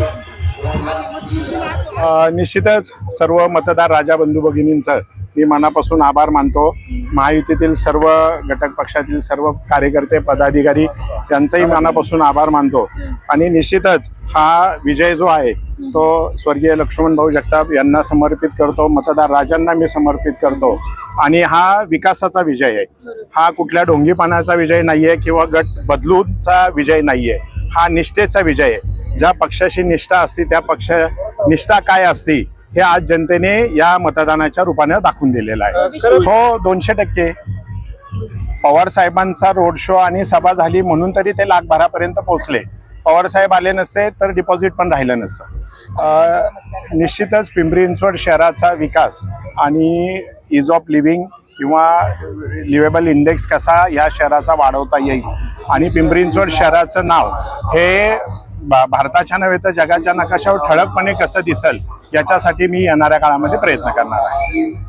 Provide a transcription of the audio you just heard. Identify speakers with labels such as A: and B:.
A: अ, निश्चितच सर्व मतदार राजा बंधू भगिनींचं मी मनापासून आभार मानतो. महायुतीतील सर्व घटक पक्षातील सर्व कार्यकर्ते पदाधिकारी यांचंही मनापासून आभार मानतो. आणि निश्चितच हा विजय जो आहे तो स्वर्गीय लक्ष्मण भाऊ जगताप यांना समर्पित करतो. मतदार राजांना मी समर्पित करतो. आणि हा विकासाचा विजय आहे. हा कुठल्या ढोंगीपणाचा विजय नाहीये किंवा गट बदलूचा विजय नाहीये. हा निष्ठेचा विजय आहे. ज्या पक्षाशी निष्ठा असते त्या पक्ष निष्ठा काय असती हे आज जनतेने या मतदानाच्या रूपाने दाखवून दिलेलं आहे. हो दोनशे टक्के. पवार साहेबांचा रोड शो आणि सभा झाली म्हणून तरी ते लाखभरापर्यंत पोहोचले. पवार साहेब आले नसते तर डिपॉझिट पण राहिलं नसतं. निश्चितच पिंपरी चिंचवड शहराचा विकास आणि इज ऑफ लिव्हिंग किंवा लिवेबल इंडेक्स कसा या शहराचा वाढवता येईल आणि पिंपरी चिंचवड शहराचं नाव हे भारताच्या नव्हे तर जगाच्या नकाशावर ठळकपणे कसं दिसेल याच्यासाठी मी येणाऱ्या काळामध्ये प्रयत्न करणार आहे.